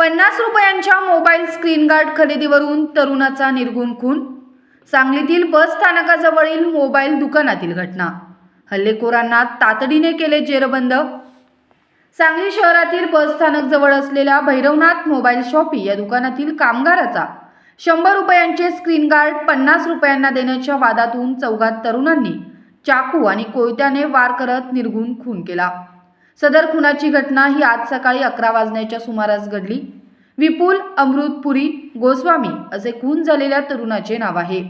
पन्नास रुपयांच्या screen guard खरेदीवरून तरुणाचा निर्गुण खून. सांगलीतील बस स्थानकाजवळील मोबाईल दुकानातील घटना. हल्लेखोरांना तातडीने केले जेरबंद. सांगली शहरातील बस स्थानक जवळ असलेल्या भैरवनाथ मोबाईल शॉपी या दुकानातील कामगाराचा. शंभर रुपयांचे स्क्रीन गार्ड पन्नास रुपयांना देण्याच्या वादातून चौघात तरुणांनी चाकू आणि कोयत्याने वार करत निर्गुण खून केला. सदर खुनाची घटना ही आज सकाळी अकरा वाजण्याच्या सुमारास घडली. विपुल अमृतपुरी गोस्वामी असे खून झालेल्या तरुणाचे नाव आहे.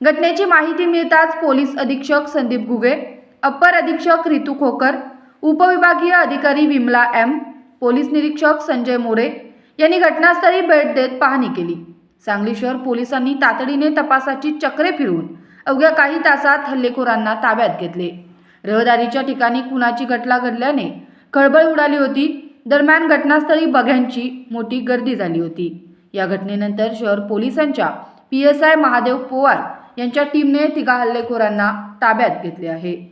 घटनेची माहिती मिळताच पोलीस अधीक्षक संदीप घुगे अप्पर अधीक्षक रितू खोकर उपविभागीय अधिकारी विमला एम पोलीस निरीक्षक संजय मोरे यांनी घटनास्थळी भेट देत पाहणी केली. सांगली शहर पोलिसांनी तातडीने तपासाची चक्रे फिरवून अवघ्या काही तासात हल्लेखोरांना ताब्यात घेतले. रहदारीच्या ठिकाणी खुनाची घटना घडल्याने खळबळ उडाली होती. दरम्यान घटनास्थळी बघ्यांची मोठी गर्दी झाली होती. या घटनेनंतर शहर पोलिसांच्या P S I Mahadev Powar यांच्या टीमने तिघा हल्लेखोरांना ताब्यात घेतले आहे.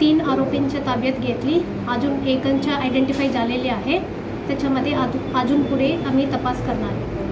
तीन आरोपींच्या ताब्यात घेतली. अजून एकांच्या आयडेंटिफाय झालेली आहे. त्याच्यामध्ये अजून अजून पुढे आम्ही तपास करणार आहे